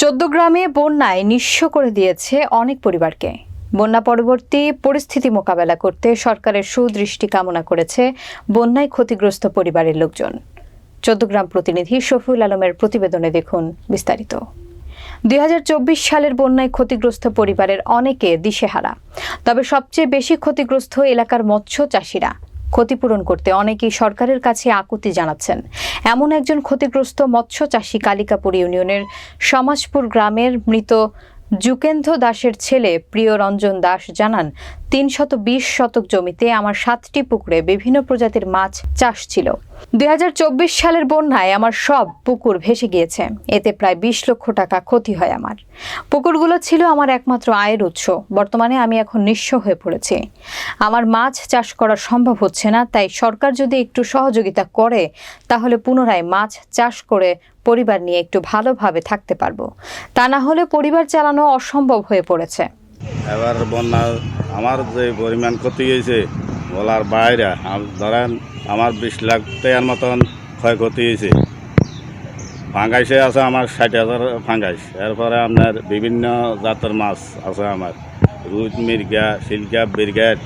চোদ্দ গ্রামে বন্যায় নিঃস্ব করে দিয়েছে অনেক পরিবারকে। বন্যা পরবর্তী পরিস্থিতি মোকাবেলা করতে সরকারের সুদৃষ্টি কামনা করেছে বন্যায় ক্ষতিগ্রস্ত পরিবারের লোকজন। চোদ্দগ্রাম প্রতিনিধি শফিউল আলমের প্রতিবেদনে দেখুন বিস্তারিত। দুই হাজার চব্বিশ সালের বন্যায় ক্ষতিগ্রস্ত পরিবারের অনেকে দিশেহারা। তবে সবচেয়ে বেশি ক্ষতিগ্রস্ত এলাকার মৎস্য চাষিরা। ক্ষতিপূরণ করতে অনেকেই সরকারের কাছে আকুতি জানাচ্ছেন। এমন একজন ক্ষতিগ্রস্ত মৎস্য চাষী কালিকাপুর ইউনিয়নের সমাজপুর গ্রামের মৃত যুকেন্দ্র দাসের ছেলে প্রিয় রঞ্জন দাস জানান, তিন শত বিশ শতক জমিতে আমার সাতটি পুকুরে বিভিন্ন প্রজাতির মাছ চাষ ছিল। দু হাজার চব্বিশ সালের বন্যায় আমার সব পুকুর ভেসে গিয়েছে। এতে প্রায় বিশ লক্ষ টাকা ক্ষতি হয় আমার। পুকুরগুলো ছিল আমার একমাত্র আয়ের উৎস। বর্তমানে আমি এখন নিঃস্ব হয়ে পড়েছি। আমার মাছ চাষ করা সম্ভব হচ্ছে না, তাই সরকার যদি একটু সহযোগিতা করে, তাহলে পুনরায় মাছ চাষ করে পরিবার নিয়ে একটু ভালোভাবে থাকতে পারব। তা না হলে পরিবার চালানো অসম্ভব হয়ে পড়েছে। এবার বন্যা, আমার যে পরিমাণ ক্ষতি হয়েছে, বলার বাইরে ধরেন আমার বিশ লাখ টাকার মতন ক্ষয়ক্ষতি হয়েছে। ফাঙ্গাইসে আছে আমার ষাট হাজার ফাঙ্গাইস এরপরে আপনার বিভিন্ন জাতের মাছ আছে আমার। রুই মির্গা, সিলকা, বিরগেট।